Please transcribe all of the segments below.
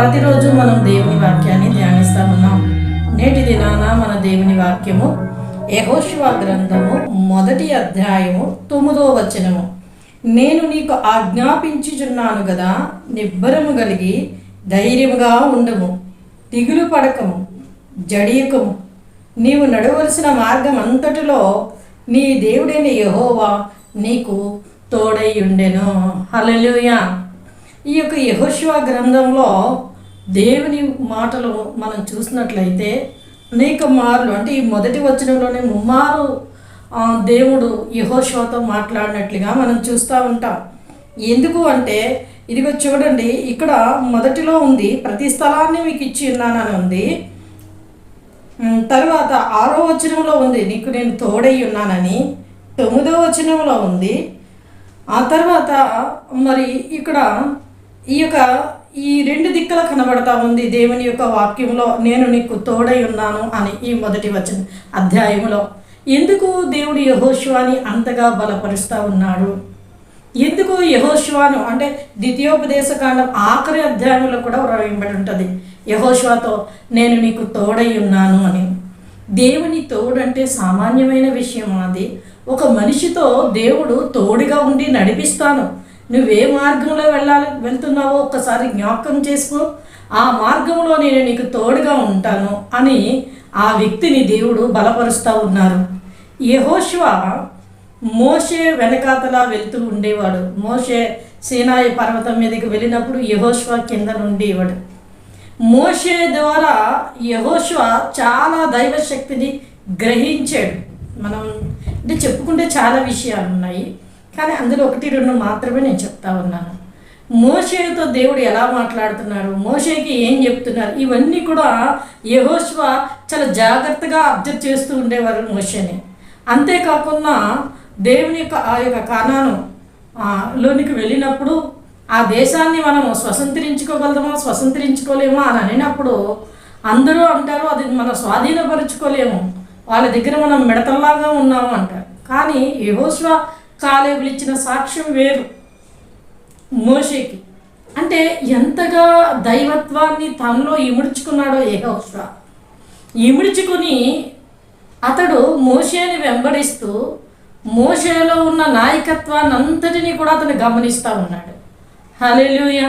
ప్రతిరోజు మనం దేవుని వాక్యాన్ని ధ్యానిస్తా ఉన్నాం నేటి దినాన మన దేవుని వాక్యము యహోశివ గ్రంథము మొదటి అధ్యాయము తొమ్మిదో వచనము. నేను నీకు ఆజ్ఞాపించుచున్నాను కదా నిబ్బరము కలిగి ధైర్యముగా ఉండము దిగులు పడకము జడియకము. నీవు నడవలసిన మార్గం అంతటిలో నీ దేవుడైన యహోవా నీకు తోడై ఉండెను. హల్లెలూయా. ఈ యొక్క యహోశివ గ్రంథంలో దేవుని మాటలు మనం చూసినట్లయితే అనేక మార్లు అంటే ఈ మొదటి వచనంలోనే ముమ్మారు దేవుడు యహోశోతో మాట్లాడినట్లుగా మనం చూస్తూ ఉంటాం. ఎందుకు అంటే ఇదిగో చూడండి ఇక్కడ మొదటిలో ఉంది ప్రతి స్థలాన్ని మీకు ఇచ్చి ఉన్నానని ఉంది. తర్వాత ఆరో వచనంలో ఉంది నీకు నేను తోడై ఉన్నానని. తొమ్మిదో వచనంలో ఉంది. ఆ తర్వాత మరి ఇక్కడ ఈ యొక్క ఈ రెండు దిక్కుల కనబడతా ఉంది దేవుని యొక్క వాక్యంలో నేను నీకు తోడై ఉన్నాను అని ఈ మొదటి వచన. అధ్యాయంలో ఎందుకు దేవుడు యహోశివాని అంతగా బలపరుస్తూ ఉన్నాడు? ఎందుకు యహోశివాను అంటే ద్వితీయోపదేశ కాండం ఆఖరి అధ్యాయంలో కూడా వ్రాయబడి ఉంటుంది. యహోశివాతో నేను నీకు తోడై ఉన్నాను అని. దేవుని తోడంటే సామాన్యమైన విషయం అది. ఒక మనిషితో దేవుడు తోడుగా ఉండి నడిపిస్తాను. నువ్వే మార్గంలో వెళ్ళాలి వెళ్తున్నావో ఒక్కసారి జ్ఞాపకం చేసుకో. ఆ మార్గంలో నేను నీకు తోడుగా ఉంటాను అని ఆ వ్యక్తిని దేవుడు బలపరుస్తూ ఉన్నారు. యహోష్వ మోషే వెనకాతలా వెళ్తూ ఉండేవాడు. మోషే సీనాయి పర్వతం మీదకి వెళ్ళినప్పుడు యహోష్వ కింద ఉండేవాడు మోషే ద్వారా యహోష్వ చాలా దైవశక్తిని గ్రహించాడు. మనం అంటే చెప్పుకుంటే చాలా విషయాలు ఉన్నాయి కానీ అందులో ఒకటి రెండు మాత్రమే నేను చెప్తా ఉన్నాను. మోషేతో దేవుడు ఎలా మాట్లాడుతున్నారు? మోషేకి ఏం చెప్తున్నారు? ఇవన్నీ కూడా యహోశ్వ చాలా జాగ్రత్తగా అబ్జర్వ్ చేస్తూ ఉండేవారు మోషేని. అంతేకాకుండా దేవుని యొక్క ఆ యొక్క కణాను ఆ, లోనికి వెళ్ళినప్పుడు ఆ దేశాన్ని మనం స్వతంత్రించుకోగలమా స్వతంత్రించుకోలేమా అని అనినప్పుడు అందరూ అంటారు అది మనం స్వాధీనపరుచుకోలేము. వాళ్ళ దగ్గర మనం మిడతల్లాగా ఉన్నాము అంటారు. కానీ యహోశ్వ కాలేబులు ఇచ్చిన సాక్ష్యం వేరు. మోషేకి. అంటే ఎంతగా దైవత్వాన్ని తనలో ఇముడుచుకున్నాడో యెహోషువ. ఇముడుచుకుని అతడు మోషేని వెంబడిస్తూ మోషేలో ఉన్న నాయకత్వాన్ని అంతటినీ కూడా అతను గమనిస్తూ ఉన్నాడు. హలెలుయ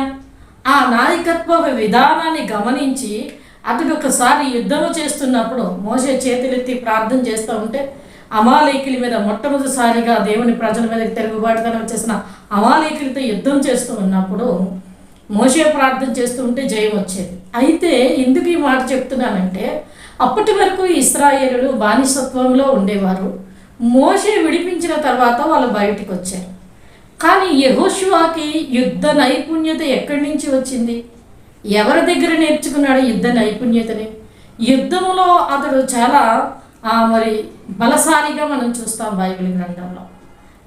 ఆ నాయకత్వ విధానాన్ని గమనించి అతడు ఒకసారి యుద్ధము చేస్తున్నప్పుడు మోసే చేతులెత్తి ప్రార్థన చేస్తూ ఉంటే అమాలేకుల మీద మొట్టమొదటిసారిగా దేవుని ప్రజల మీద తెలుగుబాటుతనం చేసిన అమాలేకులతో యుద్ధం చేస్తూ ఉన్నప్పుడు మోసే ప్రార్థన చేస్తూ ఉంటే జయం వచ్చేది. అయితే ఎందుకు ఈ మాట చెప్తున్నానంటే అప్పటి వరకు ఇస్రాయేలు బానిసత్వంలో ఉండేవారు. మోసే విడిపించిన తర్వాత వాళ్ళు బయటికి వచ్చారు. కానీ యహోశివాకి యుద్ధ నైపుణ్యత ఎక్కడి నుంచి వచ్చింది? ఎవరి దగ్గర నేర్చుకున్నాడు యుద్ధ నైపుణ్యతని? యుద్ధంలో అతడు చాలా మరి బలశాలిగా మనం చూస్తాం బైబిల్ గ్రంథంలో.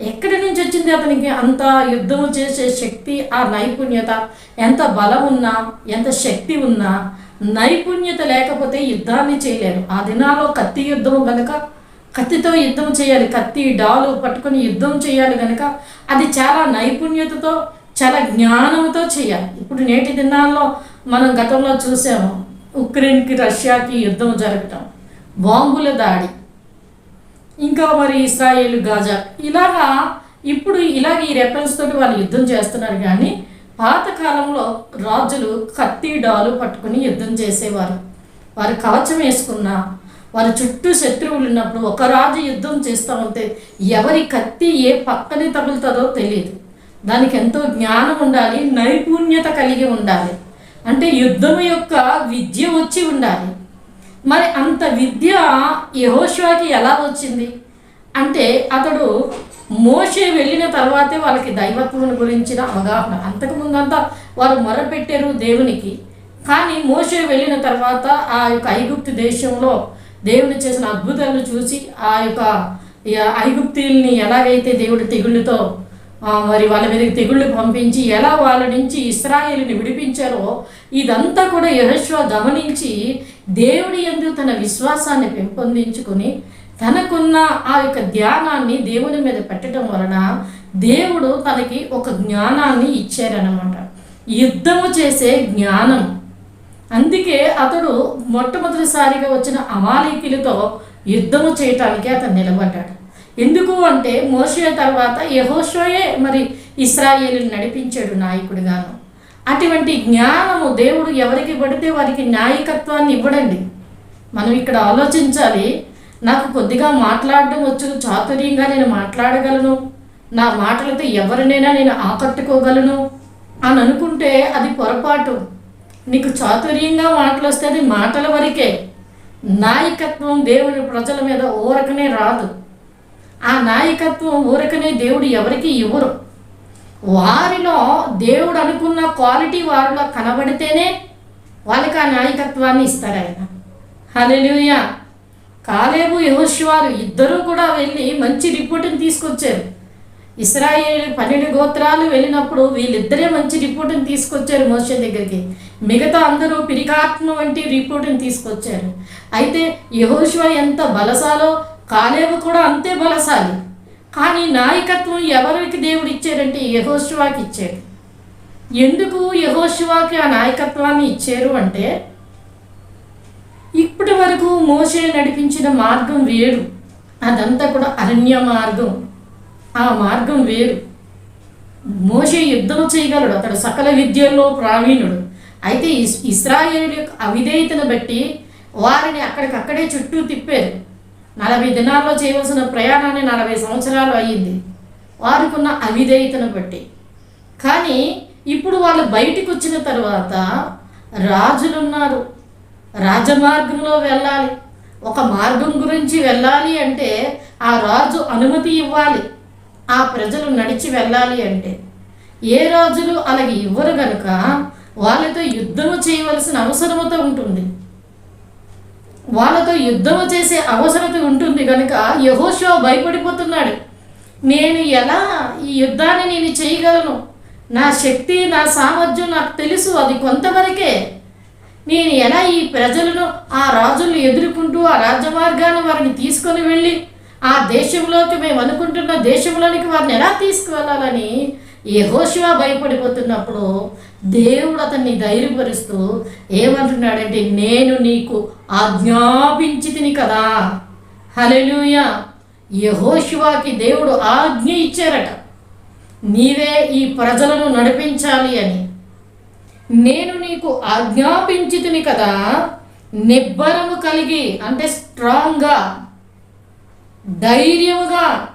ఎక్కడి నుంచి వచ్చింది అతనికి? అంత యుద్ధం చేసే శక్తి ఆ నైపుణ్యత ఎంత బలం ఉన్నా ఎంత శక్తి ఉన్నా నైపుణ్యత లేకపోతే యుద్ధాన్ని చేయలేరు. ఆ దినాల్లో కత్తి యుద్ధం కనుక కత్తితో యుద్ధం చేయాలి. కత్తి డాలు పట్టుకొని యుద్ధం చేయాలి కనుక అది చాలా నైపుణ్యతతో చాలా జ్ఞానంతో చేయాలి. ఇప్పుడు నేటి దినాల్లో మనం గతంలో చూసాము ఉక్రెయిన్కి రష్యాకి యుద్ధం జరగటం. బాంబుల దాడి. ఇంకా మరి ఇస్రాయేల్ గాజా ఇలాగా ఇప్పుడు ఇలాగ ఈ రెఫరెన్స్ తోటి వాళ్ళు యుద్ధం చేస్తున్నారు కానీ పాతకాలంలో రాజులు కత్తి డాలు పట్టుకుని యుద్ధం చేసేవారు. వారు కవచం వేసుకున్న వారి చుట్టూ శత్రువులు ఉన్నప్పుడు ఒక రాజు యుద్ధం చేస్తూ ఉంటే ఎవరి కత్తి ఏ పక్కనే తగులుతుందో తెలియదు. దానికి ఎంతో జ్ఞానం ఉండాలి నైపుణ్యత కలిగి ఉండాలి. అంటే యుద్ధం యొక్క విద్య వచ్చి ఉండాలి. మరి అంత విద్య యహోషువాకి ఎలా వచ్చింది? అంటే అతడు మోషే వెళ్ళిన తర్వాతే వాళ్ళకి దైవత్వం గురించిన అవగాహన. అంతకుముందంతా వారు మొరపెట్టారు దేవునికి. కానీ మోసే వెళ్ళిన తర్వాత ఆ యొక్క ఐగుప్తు దేశంలో దేవుడు చేసిన అద్భుతాలను చూసి ఆ యొక్క ఐగుప్తిల్ని ఐగుప్తీల్ని ఎలాగైతే దేవుడు తెగుళ్ళతో మరి వాళ్ళ మీదకి తెగుళ్ళు పంపించి ఎలా వాళ్ళ నుంచి ఇస్రాయేల్ని విడిపించారో ఇదంతా కూడా యహోశ్వ గమనించి దేవుడి ఎందు తన విశ్వాసాన్ని పెంపొందించుకుని తనకున్న ఆ యొక్క ధ్యానాన్ని దేవుని మీద పెట్టడం వలన దేవుడు తనకి ఒక జ్ఞానాన్ని ఇచ్చారనమాట యుద్ధము చేసే జ్ఞానం. అందుకే అతడు మొట్టమొదటిసారిగా వచ్చిన అమాలీకులతో యుద్ధము చేయటానికి అతను నిలబడ్డాడు. ఎందుకు అంటే మోసే తర్వాత యహోషోయే మరి ఇస్రాయేలు నడిపించాడు నాయకుడిగాను. అటువంటి జ్ఞానము దేవుడు ఎవరికి పడితే వారికి నాయకత్వాన్ని ఇవ్వడండి. మనం ఇక్కడ ఆలోచించాలి నాకు కొద్దిగా మాట్లాడడం వచ్చు చాతుర్యంగా నేను మాట్లాడగలను నా మాటలతో ఎవరినైనా నేను ఆకట్టుకోగలను అని అనుకుంటే అది పొరపాటు. నీకు చాతుర్యంగా మాటలు వస్తే అది మాటల వరకే. నాయకత్వం దేవుని ప్రజల మీద ఊరకనే రాదు. ఆ నాయకత్వం ఊరకనే దేవుడు ఎవరికి ఇవ్వరు. వారిలో దేవుడు అనుకున్న క్వాలిటీ వారిలో కనబడితేనే వాళ్ళకి ఆ నాయకత్వాన్ని ఇస్తారు ఆయన. హలెలుయ కాలేబు యహోశివారు ఇద్దరూ కూడా వెళ్ళి మంచి రిపోర్టును తీసుకొచ్చారు. ఇస్రాయేల్ పన్నెండు గోత్రాలు వెళ్ళినప్పుడు వీళ్ళిద్దరే మంచి రిపోర్టును తీసుకొచ్చారు మోసే దగ్గరికి. మిగతా అందరూ పిరికాత్మ వంటి రిపోర్టును తీసుకొచ్చారు. అయితే యహోశివ ఎంత బలసాలో కాలేబు కూడా అంతే బలశాలి. కానీ నాయకత్వం ఎవరికి దేవుడు ఇచ్చారంటే యహోశివాకి ఇచ్చాడు. ఎందుకు యహోశివాకి ఆ నాయకత్వాన్ని ఇచ్చారు అంటే ఇప్పటి వరకు మోసే నడిపించిన మార్గం వేరు. అదంతా కూడా అరణ్య మార్గం. ఆ మార్గం వేరు. మోసే యుద్ధం చేయగలడు. అతడు సకల విద్యల్లో ప్రావీణుడు అయితే ఇస్ ఇస్రాయేల్ యొక్క అవిధేయతను బట్టి వారిని అక్కడికక్కడే చుట్టూ తిప్పారు. నలభై దినాల్లో చేయవలసిన ప్రయాణాన్ని నలభై సంవత్సరాలు అయ్యింది. వారికున్న అవిధేయతను బట్టి. కానీ ఇప్పుడు వాళ్ళు బయటికి వచ్చిన తర్వాత రాజులున్నారు. రాజమార్గంలో వెళ్ళాలి. ఒక మార్గం గురించి వెళ్ళాలి అంటే ఆ రాజు అనుమతి ఇవ్వాలి. ఆ ప్రజలు నడిచి వెళ్ళాలి అంటే. ఏ రాజులు అలాగే ఇవ్వరు గనుక వాళ్ళతో యుద్ధము చేయవలసిన అవసరమత ఉంటుంది. వాళ్ళతో యుద్ధం చేసే అవసరత ఉంటుంది కనుక యహోషో భయపడిపోతున్నాడు. నేను ఎలా ఈ యుద్ధాన్ని నేను చేయగలను? నా శక్తి నా సామర్థ్యం నాకు తెలుసు అది కొంతవరకే. నేను ఎలా ఈ ప్రజలను ఆ రాజులను ఎదుర్కొంటూ ఆ రాజ్యమార్గాన్ని వారిని తీసుకొని వెళ్ళి ఆ దేశంలోకి మేము అనుకుంటున్న దేశంలోనికి వారిని ఎలా తీసుకువెళ్ళాలని యెహోషువ భయపడిపోతున్నప్పుడు దేవుడు అతన్ని ధైర్యపరుస్తూ ఏమంటున్నాడంటే నేను నీకు ఆజ్ఞాపించితిని కదా. హలెలుయ యహోశివాకి దేవుడు ఆజ్ఞ ఇచ్చారట. నీవే ఈ ప్రజలను నడిపించాలి అని. నేను నీకు ఆజ్ఞాపించితిని కదా. నిబ్బరము కలిగి అంటే స్ట్రాంగ్గా ధైర్యముగా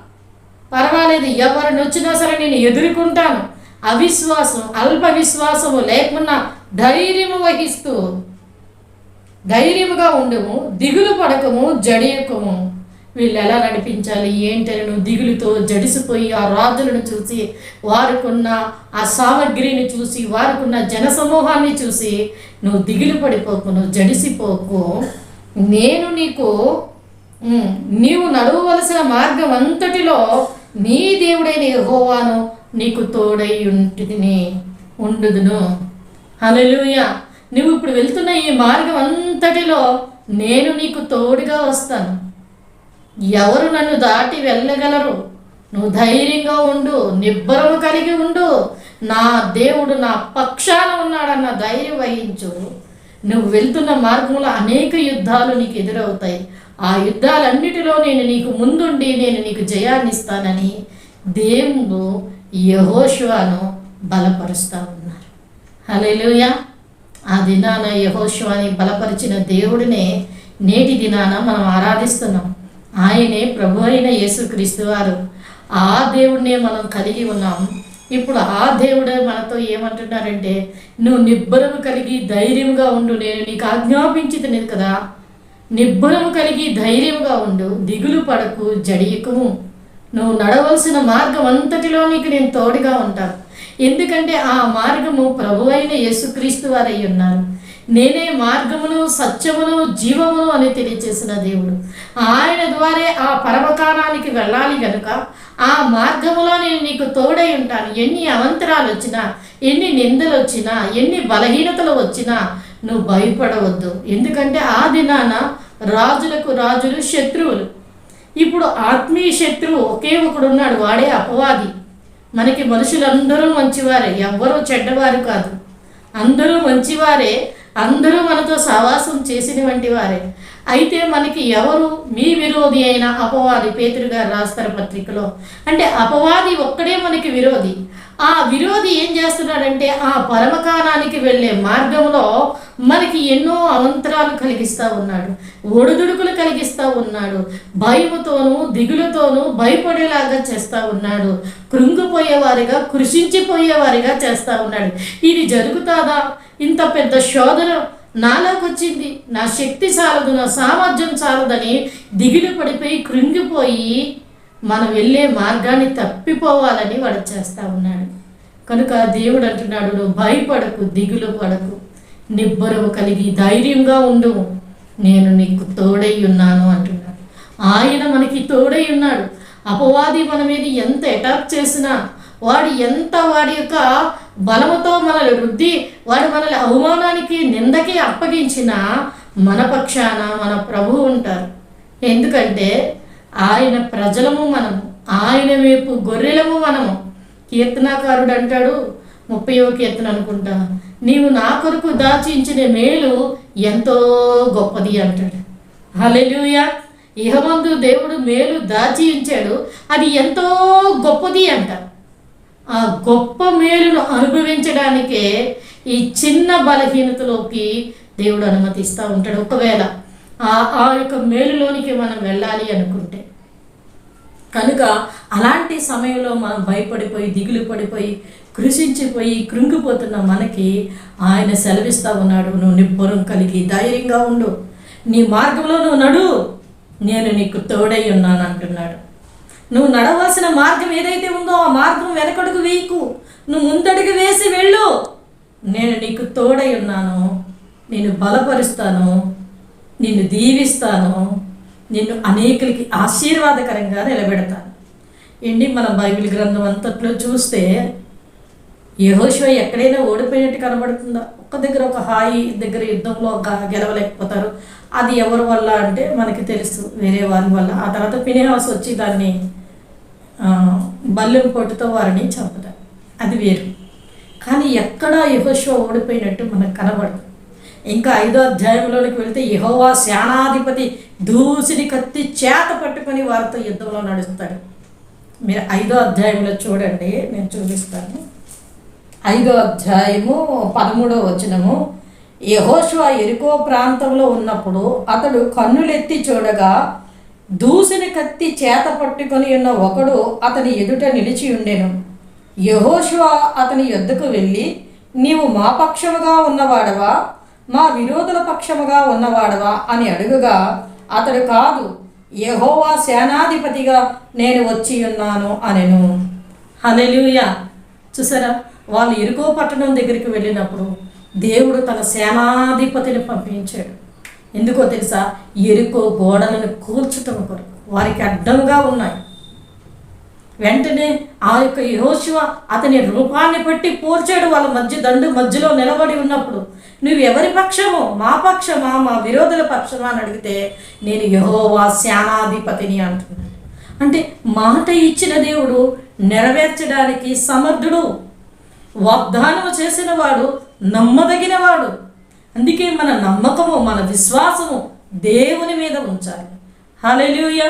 పర్వాలేదు ఎవరిని వచ్చినా సరే నేను ఎదుర్కొంటాను. అవిశ్వాసం అల్ప విశ్వాసము లేకున్నా ధైర్యము వహిస్తూ ధైర్యముగా ఉండము దిగులు పడకము జడియకము వీళ్ళు ఎలా నడిపించాలి? ఏంటని నువ్వు దిగులుతో జడిసిపోయి ఆ రాజులను చూసి వారికున్న ఆ సామగ్రిని చూసి వారికున్న జనసమూహాన్ని చూసి నువ్వు దిగులు పడిపోకు నువ్వు జడిసిపోకు. నేను నీకు నీవు నడవవలసిన మార్గం అంతటిలో నీ దేవుడైన యెహోవాను నీకు తోడై ఉంటుంది ఉండుదును. హల్లెలూయా. నువ్వు ఇప్పుడు వెళ్తున్న ఈ మార్గం అంతటిలో నేను నీకు తోడుగా వస్తాను. ఎవరు నన్ను దాటి వెళ్ళగలరు? నువ్వు ధైర్యంగా ఉండు నిబ్బరము కలిగి ఉండు. నా దేవుడు నా పక్షాన ఉన్నాడన్న ధైర్యం వహించు. నువ్వు వెళ్తున్న మార్గంలో అనేక యుద్ధాలు నీకు ఎదురవుతాయి. ఆ యుద్ధాలన్నిటిలో నేను నీకు ముందుండి నేను నీకు జయాన్ని ఇస్తానని దేవుడు యహోశువాను బలపరుస్తూ ఉన్నారు. హలో ఆ దినాన యహోశువాని బలపరిచిన దేవుడినే నేటి దినాన మనం ఆరాధిస్తున్నాం. ఆయనే ప్రభు అయిన యేసుక్రీస్తు వారు. ఆ దేవుడినే మనం కలిగి ఉన్నాం. ఇప్పుడు ఆ దేవుడే మనతో ఏమంటున్నారంటే నువ్వు నిబ్బరము కలిగి ధైర్యంగా ఉండు. నేను నీకు ఆజ్ఞాపించుతున్నది కదా. నిబ్బరము కలిగి ధైర్యంగా ఉండు. దిగులు పడకు జడియకుము. నువ్వు నడవలసిన మార్గం అంతటిలో నీకు నేను తోడుగా ఉంటాను ఎందుకంటే ఆ మార్గము ప్రభు అయిన యేసుక్రీస్తు వారై ఉన్నారు. నేనే మార్గమును సత్యమును జీవమును అని తెలియచేసిన దేవుడు. ఆయన ద్వారే ఆ పరమకాలానికి వెళ్ళాలి కనుక ఆ మార్గములో నేను నీకు తోడై ఉంటాను. ఎన్ని అవంతరాలు వచ్చినా ఎన్ని నిందలు వచ్చినా ఎన్ని బలహీనతలు వచ్చినా నువ్వు భయపడవద్దు. ఎందుకంటే ఆ దినాన రాజులకు రాజులు శత్రువులు. ఇప్పుడు ఆత్మీయ శత్రువు ఒకే ఒకడు ఉన్నాడు వాడే అపవాది. మనకి మనుషులందరూ మంచివారే ఎవ్వరూ చెడ్డవారు కాదు. అందరూ మంచివారే అందరూ మనతో సహవాసం చేసిన వంటి వారే. అయితే మనకి ఎవరు మీ విరోధి అయిన అపవాది పేతురుగా రాస్తారు పత్రికలో? అంటే అపవాది ఒక్కడే మనకి విరోధి. ఆ విరోధి ఏం చేస్తున్నాడంటే ఆ పరమకాలానికి వెళ్ళే మార్గంలో మనకి ఎన్నో అవంతరాలు కలిగిస్తూ ఉన్నాడు. ఒడిదుడుకులు కలిగిస్తూ ఉన్నాడు. భయముతోనూ దిగులుతోనూ భయపడేలాగా చేస్తూ ఉన్నాడు. కృంగిపోయేవారిగా కృషించిపోయేవారిగా చేస్తూ ఉన్నాడు. ఇది జరుగుతాదా? ఇంత పెద్ద శోధన నాలోకి వచ్చింది నా శక్తి చాలదు నా సామర్థ్యం చాలదని దిగులు పడిపోయి కృంగిపోయి మనం వెళ్ళే మార్గాన్ని తప్పిపోవాలని వాడు చేస్తూ ఉన్నాడు. కనుక దేవుడు అంటున్నాడు నువ్వు భయపడకు దిగులు పడకు. నిబ్బరము కలిగి ధైర్యంగా ఉండు. నేను నీకు తోడై ఉన్నాను అంటున్నాడు. ఆయన మనకి తోడై ఉన్నాడు. అపవాది మన మీద ఎంత అటాక్ చేసినా వాడు ఎంత వాడి యొక్క బలముతో మనల్ని వృద్ధి వాడు మనల్ని అవమానానికి నిందకి అప్పగించిన మన పక్షాన మన ప్రభు ఉంటారు. ఎందుకంటే ఆయన ప్రజలము మనము ఆయన వైపు గొర్రెలము మనము. కీర్తనాకారుడు అంటాడు ముప్పయో కీర్తన అనుకుంటా నీవు నా కొరకు దాచించిన మేలు ఎంతో గొప్పది అంటాడు. హలెలుయా ఇహమందు దేవుడు మేలు దాచి ఉంచాడు అది ఎంతో గొప్పది అంటారు ఆ గొప్ప మేలును అనుభవించడానికే ఈ చిన్న బలహీనతలోకి దేవుడు అనుమతిస్తూ ఉంటాడు. ఒకవేళ ఆ ఆ యొక్క మేలులోనికి మనం వెళ్ళాలి అనుకుంటే. కనుక అలాంటి సమయంలో మనం భయపడిపోయి దిగులు పడిపోయి కృషించిపోయి కృంగిపోతున్న మనకి ఆయన సెలవిస్తూ ఉన్నాడు. నువ్వు నిబ్బరం కలిగి ధైర్యంగా ఉండు. నీ మార్గంలో నువ్వు నడు. నేను నీకు తోడై ఉన్నాను అంటున్నాడు. నువ్వు నడవలసిన మార్గం ఏదైతే ఉందో మార్గం వెనకడుగు వేయకు. నువ్వు ముందడుగు వేసి వెళ్ళు. నేను నీకు తోడై ఉన్నాను. నేను బలపరుస్తాను. నిన్ను దీవిస్తాను. నిన్ను అనేకులకి ఆశీర్వాదకరంగా నిలబెడతాను. ఏంటి? మన బైబిల్ గ్రంథం అంతట్లో చూస్తే యహోశివ ఎక్కడైనా ఓడిపోయినట్టు కనబడుతుందా? ఒక్క దగ్గర ఒక హాయి దగ్గర యుద్ధంలో ఒక గెలవలేకపోతారు. అది ఎవరి వల్ల అంటే మనకి తెలుసు. వేరే వారి వల్ల. ఆ తర్వాత పినిహాస్ వచ్చి దాన్ని బల్లెం పొట్టుతో వారిని చంపుతారు. అది వేరు. కానీ ఎక్కడా యహోశివ ఓడిపోయినట్టు మనకు కనబడదు. ఇంకా ఐదో అధ్యాయంలోనికి వెళితే యహోవా సేనాధిపతి దూసిని కత్తి చేత పట్టుకొని వారితో యుద్ధంలో నడుస్తాడు. మీరు ఐదో అధ్యాయంలో చూడండి నేను చూపిస్తాను. ఐదో అధ్యాయము పదమూడో వచనము. యహోశివ ఎరుకో ప్రాంతంలో ఉన్నప్పుడు అతడు కన్నులెత్తి చూడగా దూసిన కత్తి చేత పట్టుకొని ఉన్న ఒకడు అతని ఎదుట నిలిచి ఉండెను. యహోశువ అతని యొద్దకు వెళ్ళి నీవు మా పక్షముగా ఉన్నవాడవా? మా విరోధుల పక్షముగా ఉన్నవాడవా? అని అడుగుగా అతడు కాదు. యహోవా సేనాధిపతిగా నేను వచ్చి ఉన్నాను అనెను. హల్లెలూయా. చూసారా? వాళ్ళు ఇరుకో పట్టణం దగ్గరికి వెళ్ళినప్పుడు దేవుడు తన సేనాధిపతిని పంపించాడు. ఎందుకో తెలుసా? ఎరుకో గోడలను కూల్చటం కొరకు. వారికి అడ్డంగా ఉన్నాయి. వెంటనే ఆ యొక్క యహోశివ అతని రూపాన్ని బట్టి పోల్చాడు వాళ్ళ మధ్య దండు మధ్యలో నిలబడి ఉన్నప్పుడు నువ్వు ఎవరి పక్షము? మా పక్షమా? మా విరోధుల పక్షమా? అని అడిగితే నేను యహోవా శానాధిపతిని అంటున్నాను. అంటే మాట ఇచ్చిన దేవుడు నెరవేర్చడానికి సమర్థుడు. వాగ్దానం చేసిన వాడు నమ్మదగినవాడు అందుకే మన నమ్మకము మన విశ్వాసము దేవుని మీద ఉంచాలి. హలెలుయ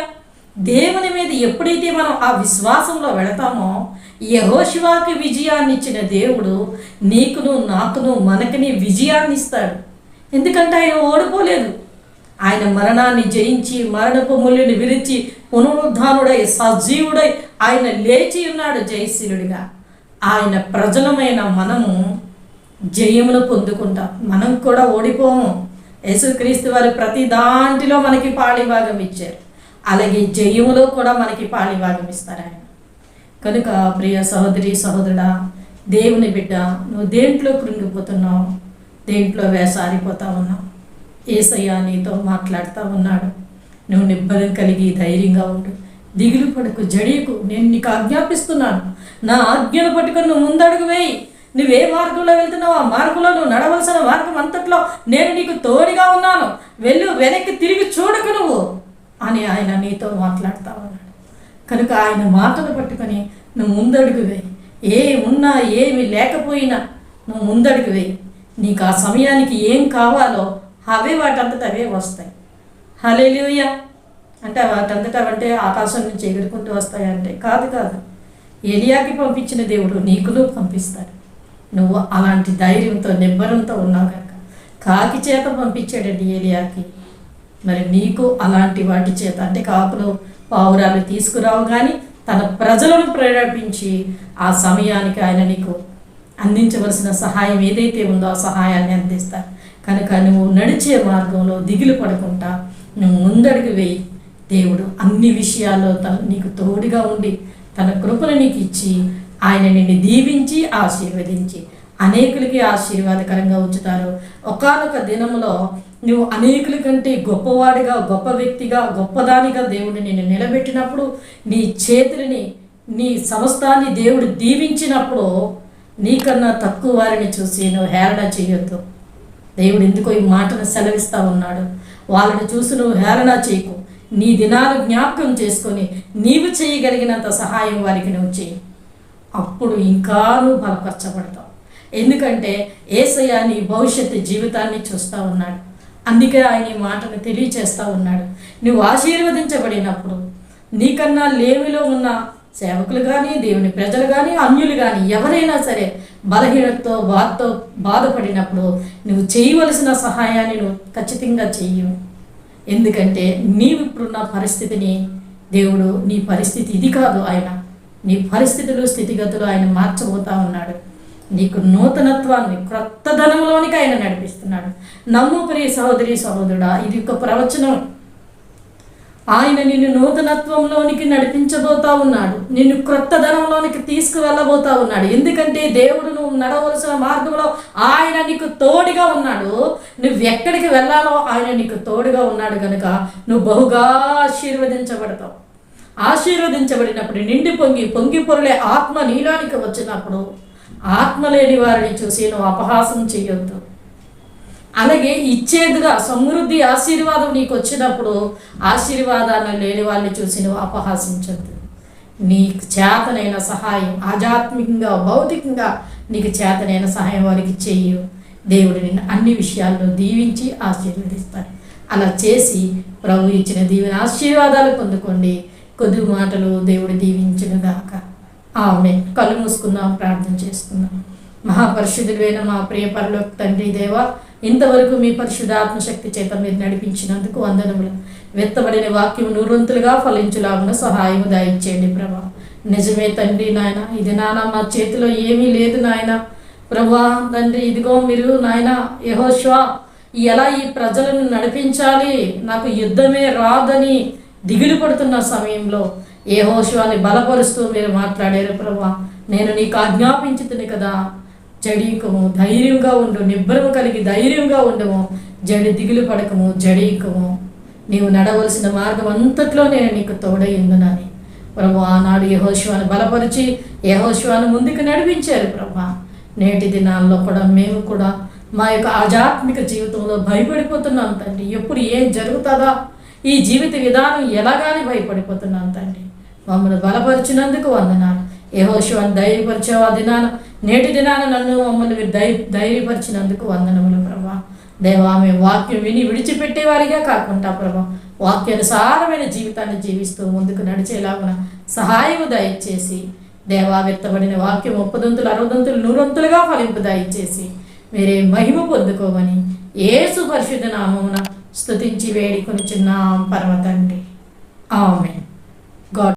దేవుని మీద ఎప్పుడైతే మనం ఆ విశ్వాసంలో వెళతామో యహోశివాకి విజయాన్ని ఇచ్చిన దేవుడు నీకును నాకును మనకిని విజయాన్ని ఇస్తాడు ఎందుకంటే ఆయన ఓడిపోలేదు. ఆయన మరణాన్ని జయించి మరణపు ముళ్ళుని విరిచి పునరుద్ధానుడై సజీవుడై ఆయన లేచి ఉన్నాడు జయశీలుడిగా. ఆయన ప్రజలమైన మనము జయమును పొందుకుంటాం. మనం కూడా ఓడిపోము. యేసుక్రీస్తు వారు ప్రతి దాంట్లో మనకి పాళిభాగం ఇచ్చారు. అలాగే జయములో కూడా మనకి పాళిభాగం ఇస్తారు ఆయన. కనుక ప్రియ సహోదరి సహోదరుడా దేవుని బిడ్డ నువ్వు దేంట్లో కృంగిపోతున్నావు? దేంట్లో వేసారిపోతా ఉన్నావు? ఏసయ్య నీతో మాట్లాడుతూ ఉన్నాడు. నువ్వు నిబ్బరం కలిగి ధైర్యంగా ఉండు. దిగులు పడకు జడియకు నేను నీకు ఆజ్ఞాపిస్తున్నాను. నా ఆజ్ఞను పట్టుకొని నువ్వు ముందడుగు వేయి. నువ్వు ఏ మార్గంలో వెళ్తున్నావు? ఆ మార్గంలో నువ్వు నడవలసిన మార్గం అంతట్లో నేను నీకు తోడుగా ఉన్నాను. వెళ్ళు వెనక్కి తిరిగి చూడకు నువ్వు అని ఆయన నీతో మాట్లాడుతూ ఉన్నాడు. కనుక ఆయన మాటలు పట్టుకొని నువ్వు ముందడుగు వేయి. ఏ ఉన్నా ఏమి లేకపోయినా నువ్వు ముందడుగు వేయి. నీకు ఆ సమయానికి ఏం కావాలో అవే వాటంతట అవే వస్తాయి. హలేలుయ అంటే వాటంతట అంటే ఆకాశం నుంచి ఎగురుకుంటూ వస్తాయంటే కాదు కాదు. ఎలియాకి పంపించిన దేవుడు నీకును పంపిస్తాడు. నువ్వు అలాంటి ధైర్యంతో నిబ్బరంతో ఉన్నావు కనుక కాకి చేత పంపించాడండి ఏలియాకి. మరి నీకు అలాంటి వాటి చేత అంటే కాకులు పావురాలు తీసుకురావు కానీ తన ప్రజలను ప్రేరేపించి ఆ సమయానికి ఆయన నీకు అందించవలసిన సహాయం ఏదైతే ఉందో ఆ సహాయాన్ని అందిస్తారు. కనుక నువ్వు నడిచే మార్గంలో దిగులు పడకుండా నువ్వు ముందడుగు వేయి. దేవుడు అన్ని విషయాల్లో తన నీకు తోడుగా ఉండి తన కృపను నీకు ఇచ్చి ఆయన నిన్ను దీవించి ఆశీర్వదించి. అనేకులకి ఆశీర్వాదకరంగా ఉంచుతారు. ఒకానొక దినంలో నువ్వు అనేకుల కంటే గొప్పవాడిగా గొప్ప వ్యక్తిగా గొప్పదానిగా దేవుడు నిన్ను నిలబెట్టినప్పుడు నీ చేతులని నీ సమస్తాన్ని దేవుడు దీవించినప్పుడు నీకన్నా తక్కువ వారిని చూసి నువ్వు హేళన చేయొద్దు. దేవుడు ఎందుకో ఈ మాటను సెలవిస్తా ఉన్నాడు. వాళ్ళని చూసి నువ్వు హేళన చేయకు. నీ దినాలు జ్ఞాపకం చేసుకొని నీవు చేయగలిగినంత సహాయం వారికి నువ్వు చేయి. అప్పుడు ఇంకా నువ్వు బలపరచబడతావు. ఎందుకంటే ఏసయ్య నీ భవిష్యత్తు జీవితాన్ని చూస్తూ ఉన్నాడు. అందుకే ఆయన ఈ మాటను తెలియచేస్తూ ఉన్నాడు. నువ్వు ఆశీర్వదించబడినప్పుడు నీకన్నా లేమిలో ఉన్న సేవకులు కానీ దేవుని ప్రజలు కానీ అన్యులు కానీ ఎవరైనా సరే బలహీనతతో బాధతో బాధపడినప్పుడు నువ్వు చేయవలసిన సహాయాన్ని నువ్వు ఖచ్చితంగా చెయ్యు. ఎందుకంటే నీవు ఇప్పుడున్న పరిస్థితిని దేవుడు నీ పరిస్థితి ఇది కాదు ఆయన. నీ పరిస్థితులు స్థితిగతులు ఆయన మార్చబోతా ఉన్నాడు. నీకు నూతనత్వాన్ని క్రొత్త ధనంలోనికి ఆయన నడిపిస్తున్నాడు. నమ్ము ప్రియ సహోదరి సహోదరుడా ఇది ఒక ప్రవచనం. ఆయన నిన్ను నూతనత్వంలోనికి నడిపించబోతా ఉన్నాడు. నిన్ను క్రొత్త ధనంలోనికి తీసుకువెళ్ళబోతా ఉన్నాడు. ఎందుకంటే దేవుడు నువ్వు నడవలసిన మార్గంలో ఆయన నీకు తోడుగా ఉన్నాడు. నువ్వు ఎక్కడికి వెళ్ళాలో ఆయన నీకు తోడుగా ఉన్నాడు కనుక నువ్వు బహుగా ఆశీర్వదించబడతావు. ఆశీర్వదించబడినప్పుడు నిండి పొంగి పొంగి పొరలే ఆత్మ నీలోనికి వచ్చినప్పుడు ఆత్మ లేని వారిని చూసి నువ్వు అపహాసం చేయొద్దు. అలాగే ఇచ్చేదిగా సమృద్ధి ఆశీర్వాదం నీకు వచ్చినప్పుడు ఆశీర్వాదాన్ని లేని వాళ్ళని చూసి నువ్వు అపహాసించద్దు. నీకు చేతనైన సహాయం ఆధ్యాత్మికంగా భౌతికంగా నీకు చేతనైన సహాయం వారికి చెయ్యు దేవుడు నిన్ను అన్ని విషయాల్లో దీవించి ఆశీర్వదిస్తాడు. అలా చేసి ప్రభు ఇచ్చిన దీవెన ఆశీర్వాదాలు పొందుకోండి. కొద్ది మాటలు దేవుడు దీవించినగాక ఆమె కళ్ళు మూసుకుందాం ప్రార్థన చేసుకుందాం. మహాపరిశుద్ధులైన మా ప్రియ పరలోక తండ్రి దేవ ఇంతవరకు మీ పరిశుద్ధ ఆత్మశక్తి చేత మీరు నడిపించినందుకు వందనములు. వెత్తబడిన వాక్యం నూరొంతులుగా ఫలించులాగున సహాయము దాయిచ్చేయండి ప్రభా. నిజమే తండ్రి నాయన ఇది నాన్న మా చేతిలో ఏమీ లేదు నాయన. ప్రభా తండ్రి ఇదిగో మీరు నాయన యహోష్వా ఎలా ఈ ప్రజలను నడిపించాలి? నాకు యుద్ధమే రాదని దిగులు పడుతున్న సమయంలో ఏ హోషువాన్ని బలపరుస్తూ మీరు మాట్లాడారు ప్రభా. నేను నీకు ఆజ్ఞాపించుతుంది కదా. జడీకము ధైర్యంగా ఉండు. నిబ్బరము కలిగి ధైర్యంగా ఉండము. జడి దిగులు పడకము జడీకము. నీవు నడవలసిన మార్గం అంతట్లో నేను నీకు తోడయిందునని ప్రభు ఆనాడు యహోశివాన్ని బలపరిచి యహోశివాన్ని ముందుకు నడిపించారు ప్రభా. నేటి దినాల్లో కూడా మేము కూడా మా యొక్క ఆధ్యాత్మిక జీవితంలో భయపడిపోతున్నాం తండ్రి. ఎప్పుడు ఏం జరుగుతుందా? ఈ జీవిత విధానం ఎలాగానే భయపడిపోతున్నాను తండ్రి. మమ్మల్ని బలపరిచినందుకు వందనాలు. యహోశివాన్ని ధైర్యపరిచేవా ఆ దినాన నేటి దినాన నన్ను మమ్మల్ని మీరు ధై ధైర్యపరిచినందుకు వందనములు ప్రభా. దేవా మేము వాక్యం విని విడిచిపెట్టేవారిగా కాకుండా ప్రభా వాక్యానుసారమైన జీవితాన్ని జీవిస్తూ ముందుకు నడిచేలాగున సహాయము దయచేసి దేవా వ్యక్తపడిన వాక్యం ముప్పదంతులు అరవదంతులు నూరొంతులుగా ఫలింపు దయచేసి మీరే మహిమ పొందుకోమని ఏసు పరిశుద్ధ నామమున స్థుతించి వేడుకొని చిన్న పరమ తండ్రి